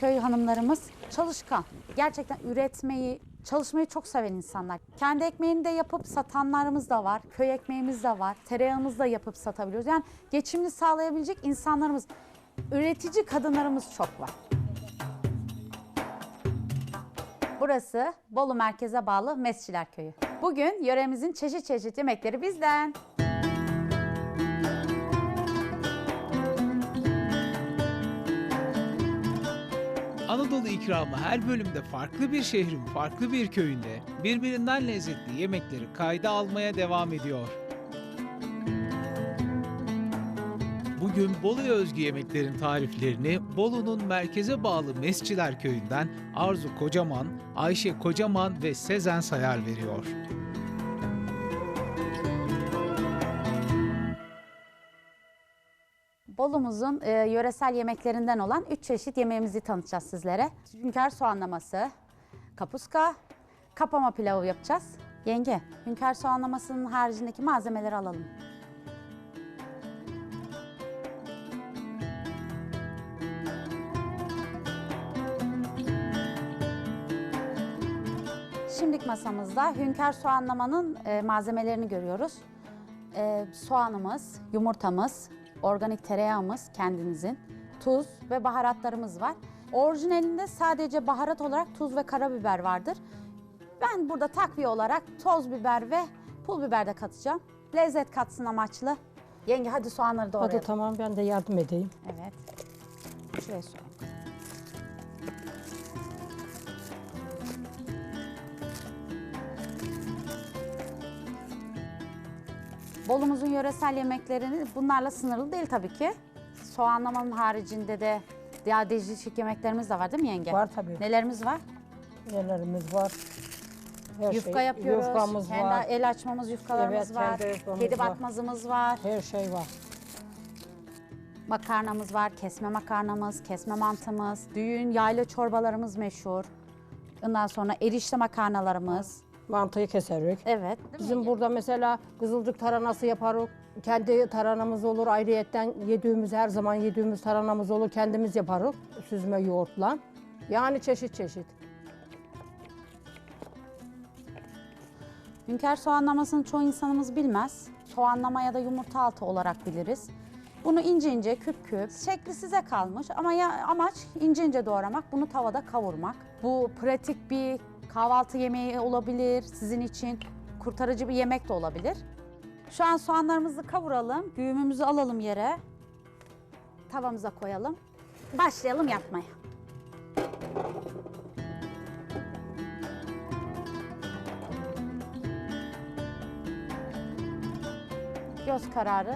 köy hanımlarımız çalışkan. Gerçekten üretmeyi, çalışmayı çok seven insanlar. Kendi ekmeğini de yapıp satanlarımız da var. Köy ekmeğimiz de var. Tereyağımızı da yapıp satabiliyoruz. Yani geçimini sağlayabilecek insanlarımız, üretici kadınlarımız çok var. Burası Bolu merkeze bağlı Mesçiler Köyü. Bugün yöremizin çeşit çeşit yemekleri bizden. Anadolu ikramı her bölümde farklı bir şehrin farklı bir köyünde birbirinden lezzetli yemekleri kayda almaya devam ediyor. Bugün Bolu'ya özgü yemeklerin tariflerini Bolu'nun merkeze bağlı Mesçiler Köyü'nden Arzu Kocaman, Ayşe Kocaman ve Sezen Sayar veriyor. Bolu'muzun e, yöresel yemeklerinden olan 3 çeşit yemeğimizi tanıtacağız sizlere. Hünkar soğanlaması, kapuska, kapama pilavı yapacağız. Yenge, hünkar soğanlamasının haricindeki malzemeleri alalım. Şimdilik masamızda hünkar soğanlamanın e, malzemelerini görüyoruz. E, soğanımız, yumurtamız, organik tereyağımız kendimizin, tuz ve baharatlarımız var. Orijinalinde sadece baharat olarak tuz ve karabiber vardır. Ben burada takviye olarak toz biber ve pul biber de katacağım. Lezzet katsın amaçlı. Yenge hadi soğanları doğrayalım. Hadi tamam ben de yardım edeyim. Evet. Şuraya soğan. Bolumuzun yöresel yemeklerini bunlarla sınırlı değil tabii ki. Soğanlamanın haricinde de diğer değişik yemeklerimiz de var değil mi yenge? Var tabii. Nelerimiz var? Nelerimiz var. Her Yufka şey, yapıyoruz. Yufkamız kendi var. el açmamız yufkalarımız Evet, var. Kedi var. bakmazımız var. Her şey var. Makarnamız var, kesme makarnamız, kesme mantımız, düğün, yayla çorbalarımız meşhur. Ondan sonra erişte makarnalarımız. Mantıyı keserek. Evet. Bizim burada mesela kızılcık taranası yaparız. Kendi taranamız olur. Ayrıyetten yediğimiz her zaman yediğimiz taranamız olur. Kendimiz yaparız. Süzme yoğurtla. Yani çeşit çeşit. Hünkar soğanlamasını çoğu insanımız bilmez. Soğanlama ya da yumurta altı olarak biliriz. Bunu ince ince küp küp, şekli size kalmış ama ya, amaç ince ince doğramak, bunu tavada kavurmak. Bu pratik bir kahvaltı yemeği olabilir sizin için, kurtarıcı bir yemek de olabilir. Şu an soğanlarımızı kavuralım, güğümümüzü alalım yere, tavamıza koyalım. Başlayalım yapmaya. Göz kararı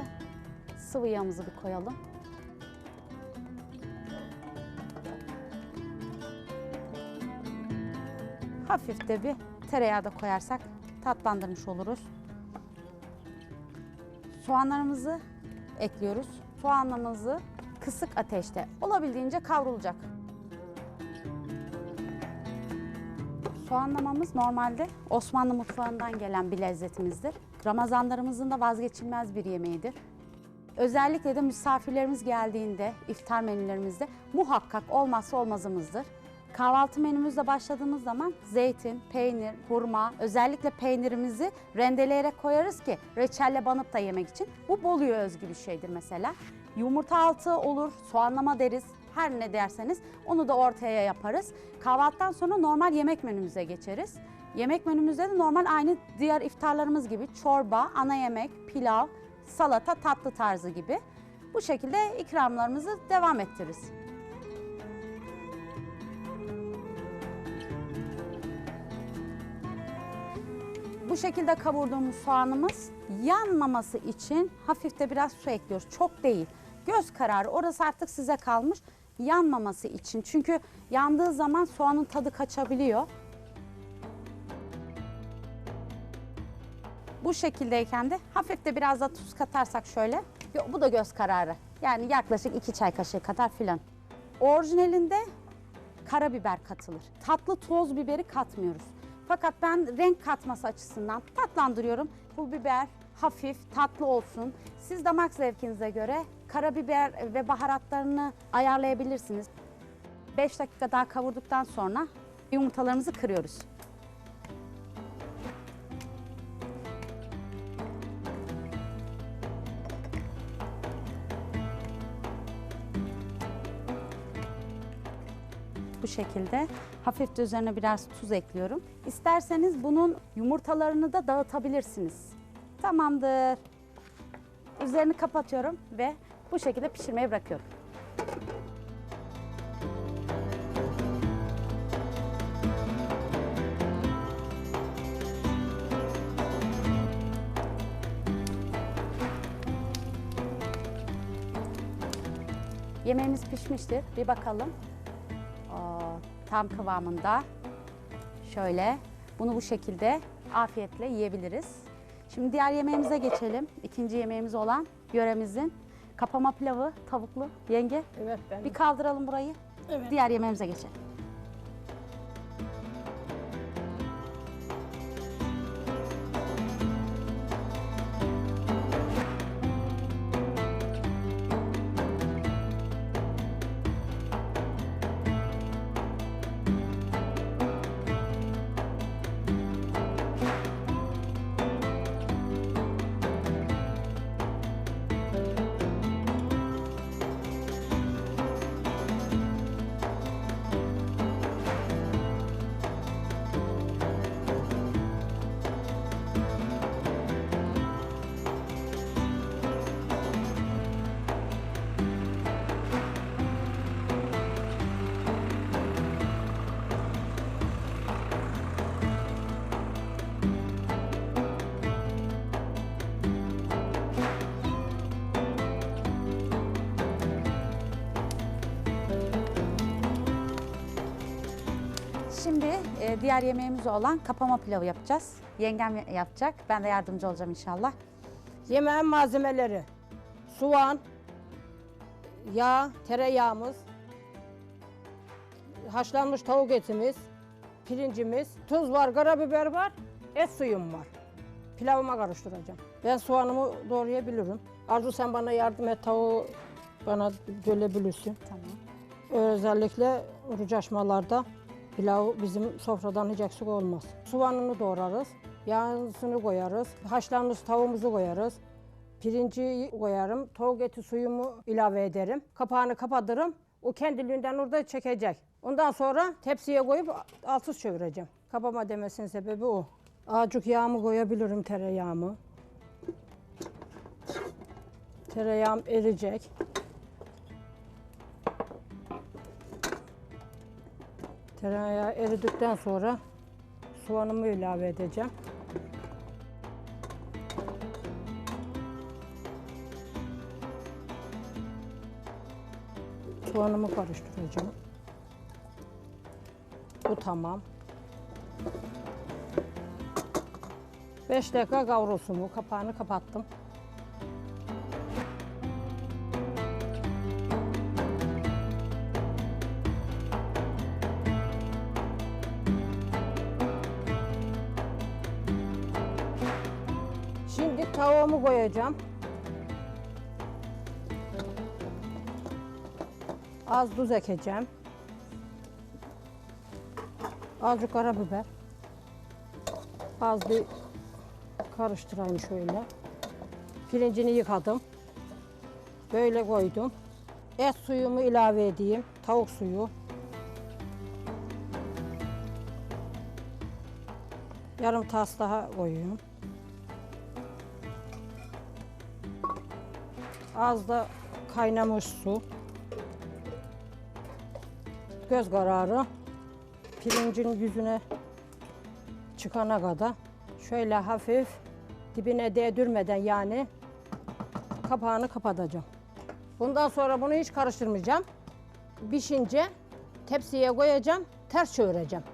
sıvı yağımızı bir koyalım. Hafif de bir tereyağı da koyarsak tatlandırmış oluruz. Soğanlarımızı ekliyoruz. Soğanlarımızı kısık ateşte olabildiğince kavrulacak. Soğanlamamız normalde Osmanlı mutfağından gelen bir lezzetimizdir. Ramazanlarımızın da vazgeçilmez bir yemeğidir. Özellikle de misafirlerimiz geldiğinde iftar menülerimizde muhakkak olmazsa olmazımızdır. Kahvaltı menümüzle başladığımız zaman zeytin, peynir, hurma, özellikle peynirimizi rendeleyerek koyarız ki reçelle banıp da yemek için. Bu Bolu'ya özgü bir şeydir mesela. Yumurta altı olur, soğanlama deriz. Her ne derseniz onu da ortaya yaparız. Kahvaltıdan sonra normal yemek menümüze geçeriz. Yemek menümüzde de normal aynı diğer iftarlarımız gibi çorba, ana yemek, pilav, salata, tatlı tarzı gibi. Bu şekilde ikramlarımızı devam ettiririz. Bu şekilde kavurduğumuz soğanımız yanmaması için hafif de biraz su ekliyoruz. Çok değil. Göz kararı orası artık size kalmış. Yanmaması için. Çünkü yandığı zaman soğanın tadı kaçabiliyor. Bu şekildeyken de hafif de biraz da tuz katarsak şöyle. Bu da göz kararı. Yani yaklaşık iki çay kaşığı kadar filan. Orijinalinde karabiber katılır. Tatlı toz biberi katmıyoruz. Fakat ben renk katması açısından tatlandırıyorum. Pul biber hafif tatlı olsun. Siz damak zevkinize göre karabiber ve baharatlarını ayarlayabilirsiniz. 5 dakika daha kavurduktan sonra yumurtalarımızı kırıyoruz. Şekilde hafif de üzerine biraz tuz ekliyorum. İsterseniz bunun yumurtalarını da dağıtabilirsiniz. Tamamdır. Üzerini kapatıyorum ve bu şekilde pişirmeye bırakıyorum. Yemeğimiz pişmiştir. Bir bakalım. Tam kıvamında. Şöyle bunu bu şekilde afiyetle yiyebiliriz. Şimdi diğer yemeğimize geçelim. İkinci yemeğimiz olan yöremizin kapama pilavı tavuklu. Yenge Evet ben. bir kaldıralım burayı. Diğer yemeğimize geçelim. Şimdi e, diğer yemeğimiz olan kapama pilavı yapacağız. Yengem yapacak. Ben de yardımcı olacağım inşallah. Yemeğin malzemeleri. Soğan, yağ, tereyağımız, haşlanmış tavuk etimiz, pirincimiz, tuz var, karabiber var, et suyum var. Pilavıma karıştıracağım. Ben soğanımı doğrayabilirim. Arzu sen bana yardım et, tavuğu bana bölebilirsin. Tamam. Özellikle oruç açmalarda pilav bizim sofradan hiç eksik olmaz. Soğanını doğrarız, yağını koyarız, haşlanmış tavuğumuzu koyarız. Pirinci koyarım, tavuk eti suyumu ilave ederim. Kapağını kapatırım, o kendiliğinden orada çekecek. Ondan sonra tepsiye koyup altsız çevireceğim. Kapama demesinin sebebi o. Azıcık yağımı koyabilirim, tereyağımı. Tereyağım eriyecek. Tereyağı eridikten sonra soğanımı ilave edeceğim. Soğanımı karıştıracağım. Bu tamam. 5 dakika kavrulsun. Kapağını kapattım. Az tuz ekeceğim. Azıcık karabiber. Az bir karıştırayım şöyle. Pirincini yıkadım. Böyle koydum. Et suyumu ilave edeyim. Tavuk suyu. Yarım tas daha koyuyorum. Az da kaynamış su. Göz kararı pirincin yüzüne çıkana kadar şöyle hafif dibine değdirmeden yani kapağını kapatacağım. Bundan sonra bunu hiç karıştırmayacağım. Pişince tepsiye koyacağım, ters çevireceğim.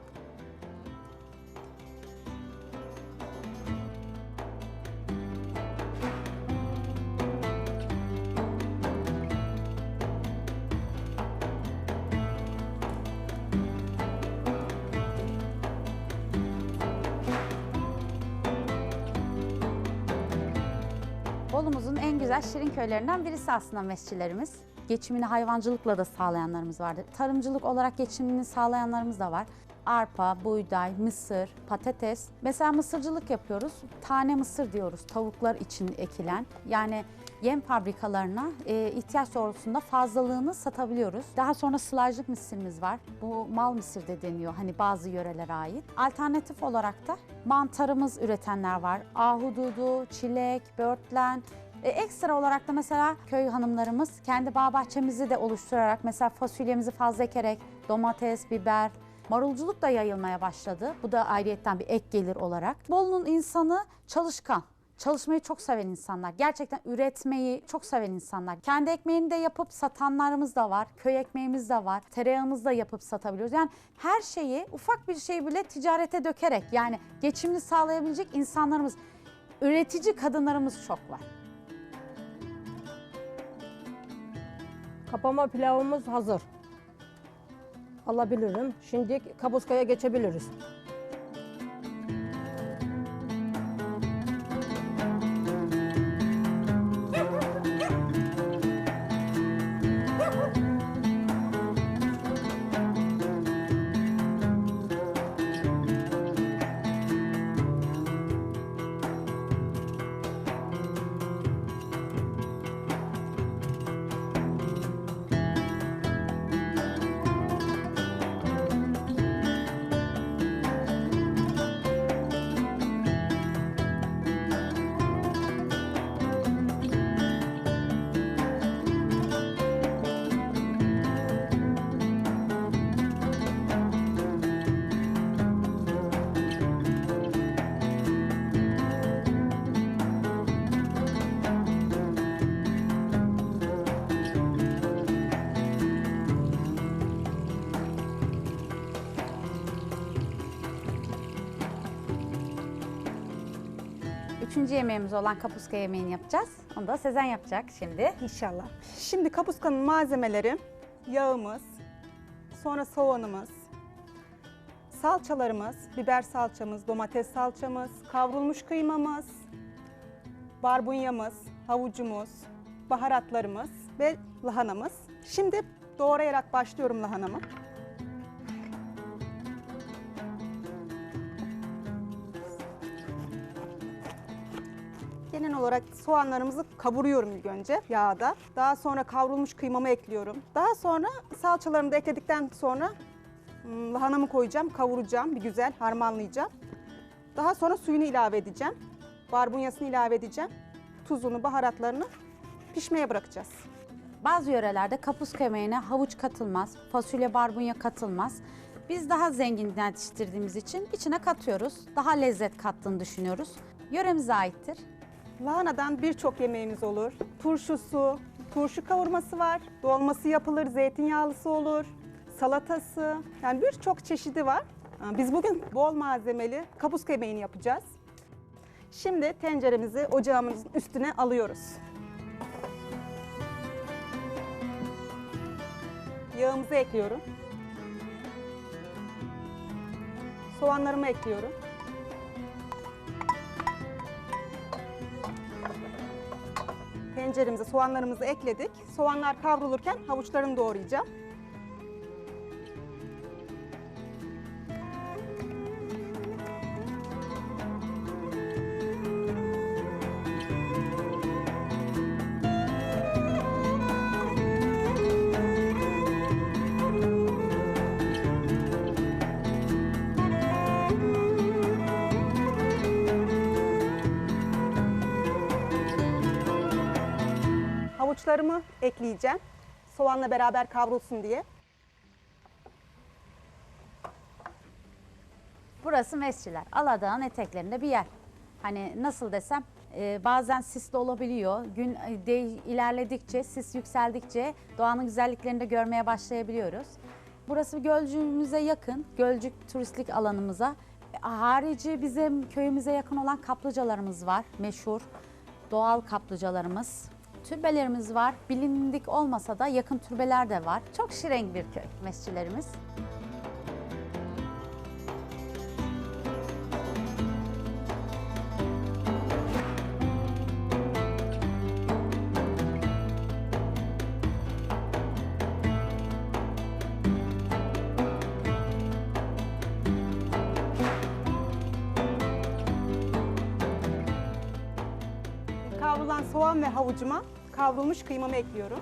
Köylerinden birisi aslında mescilerimiz. Geçimini hayvancılıkla da sağlayanlarımız vardır. Tarımcılık olarak geçimini sağlayanlarımız da var. Arpa, buğday, mısır, patates. Mesela mısırcılık yapıyoruz. Tane mısır diyoruz tavuklar için ekilen. Yani yem fabrikalarına e, ihtiyaç doğrultusunda fazlalığını satabiliyoruz. Daha sonra sılajlık mısırımız var. Bu mal mısır de deniyor hani bazı yörelere ait. Alternatif olarak da mantarımız üretenler var. Ahududu, çilek, börtlen, e, ekstra olarak da mesela köy hanımlarımız kendi bağ bahçemizi de oluşturarak mesela fasulyemizi fazla ekerek domates, biber, marulculuk da yayılmaya başladı. Bu da ayrıyetten bir ek gelir olarak. Bolu'nun insanı çalışkan. Çalışmayı çok seven insanlar. Gerçekten üretmeyi çok seven insanlar. Kendi ekmeğini de yapıp satanlarımız da var. Köy ekmeğimiz de var. Tereyağımızı da yapıp satabiliyoruz. Yani her şeyi ufak bir şey bile ticarete dökerek yani geçimini sağlayabilecek insanlarımız, üretici kadınlarımız çok var. Kapama pilavımız hazır. Alabilirim. Şimdi kapuskaya geçebiliriz. Üçüncü yemeğimiz olan kapuska yemeğini yapacağız. Onu da Sezen yapacak şimdi. İnşallah. Şimdi kapuskanın malzemeleri yağımız, sonra soğanımız, salçalarımız, biber salçamız, domates salçamız, kavrulmuş kıymamız, barbunyamız, havucumuz, baharatlarımız ve lahanamız. Şimdi doğrayarak başlıyorum lahanamı. Genel olarak soğanlarımızı kavuruyorum ilk önce yağda. Daha sonra kavrulmuş kıymamı ekliyorum. Daha sonra salçalarımı da ekledikten sonra hmm, lahanamı koyacağım, kavuracağım, bir güzel harmanlayacağım. Daha sonra suyunu ilave edeceğim. Barbunyasını ilave edeceğim. Tuzunu, baharatlarını pişmeye bırakacağız. Bazı yörelerde kapuska yemeğine havuç katılmaz, fasulye barbunya katılmaz. Biz daha zengin yetiştirdiğimiz için içine katıyoruz. Daha lezzet kattığını düşünüyoruz. Yöremize aittir. Lahanadan birçok yemeğimiz olur. Turşusu, turşu kavurması var. Dolması yapılır, zeytinyağlısı olur. Salatası, yani birçok çeşidi var. Biz bugün bol malzemeli kapuska yemeğini yapacağız. Şimdi tenceremizi ocağımızın üstüne alıyoruz. Yağımızı ekliyorum. Soğanlarımı ekliyorum. Tenceremize soğanlarımızı ekledik. Soğanlar kavrulurken havuçlarını doğrayacağım. Havuçlarımı ekleyeceğim. Soğanla beraber kavrulsun diye. Burası Mesciler. Aladağ'ın eteklerinde bir yer. Hani nasıl desem e, bazen sisli olabiliyor. Gün e, ilerledikçe, sis yükseldikçe doğanın güzelliklerini de görmeye başlayabiliyoruz. Burası Gölcüğümüze yakın, Gölcük turistlik alanımıza. E, Harici bizim köyümüze yakın olan kaplıcalarımız var, meşhur. Doğal kaplıcalarımız türbelerimiz var. Bilindik olmasa da yakın türbeler de var. Çok şirenk bir köy mescilerimiz. kavrulan soğan ve havucuma kavrulmuş kıymamı ekliyorum.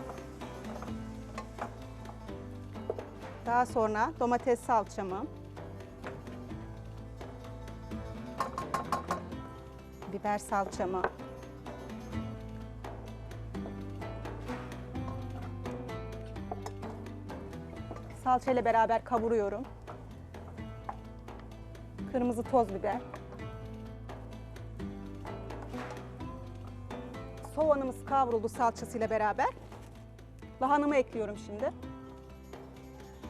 Daha sonra domates salçamı, biber salçamı, salça beraber kavuruyorum. Kırmızı toz biber. Soğanımız kavruldu salçasıyla beraber. Lahanamı ekliyorum şimdi.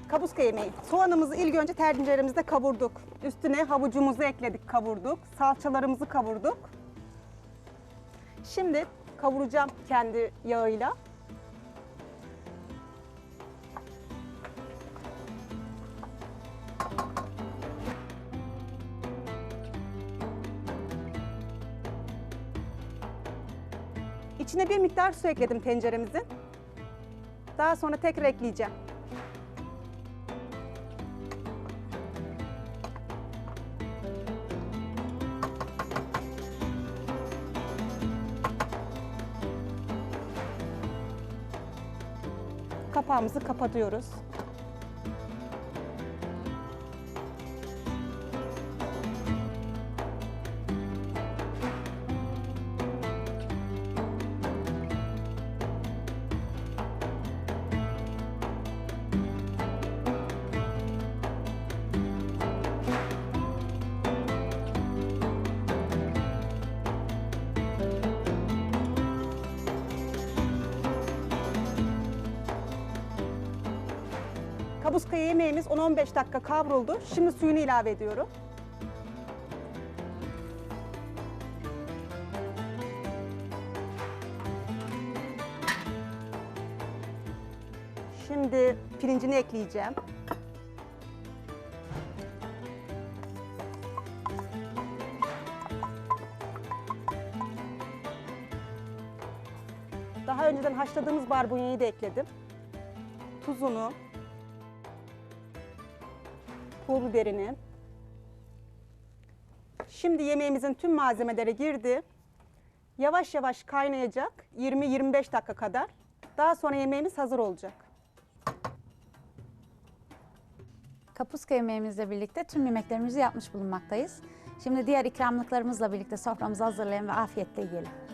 Kapuska yemeği. Soğanımızı ilk önce tenceremizde kavurduk. Üstüne havucumuzu ekledik, kavurduk. Salçalarımızı kavurduk. Şimdi kavuracağım kendi yağıyla. İçine bir miktar su ekledim tenceremizin. Daha sonra tekrar ekleyeceğim. Kapağımızı kapatıyoruz. Yemeğimiz 10-15 dakika kavruldu. Şimdi suyunu ilave ediyorum. Şimdi pirincini ekleyeceğim. Daha önceden haşladığımız barbunyayı da ekledim. Tuzunu, pul biberini. Şimdi yemeğimizin tüm malzemeleri girdi. Yavaş yavaş kaynayacak 20-25 dakika kadar. Daha sonra yemeğimiz hazır olacak. Kapuska yemeğimizle birlikte tüm yemeklerimizi yapmış bulunmaktayız. Şimdi diğer ikramlıklarımızla birlikte soframızı hazırlayalım ve afiyetle yiyelim.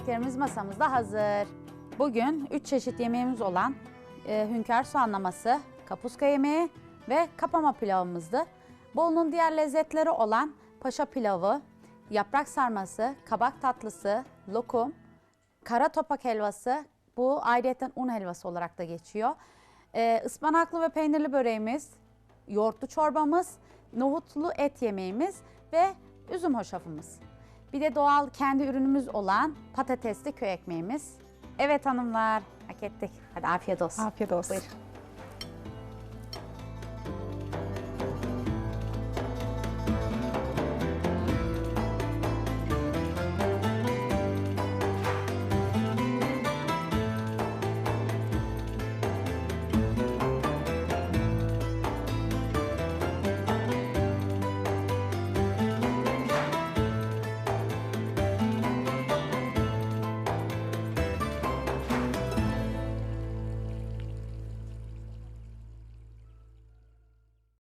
Yemeklerimiz masamızda hazır. Bugün üç çeşit yemeğimiz olan e, hünkâr soğanlaması, kapuska yemeği ve kapama pilavımızdı. Bolu'nun diğer lezzetleri olan paşa pilavı, yaprak sarması, kabak tatlısı, lokum, kara topak helvası, bu ayrıyeten un helvası olarak da geçiyor. Ee, ıspanaklı ve peynirli böreğimiz, yoğurtlu çorbamız, nohutlu et yemeğimiz ve üzüm hoşafımız. Bir de doğal kendi ürünümüz olan patatesli köy ekmeğimiz. Evet hanımlar, hak ettik. Hadi afiyet olsun. Afiyet olsun. Buyurun.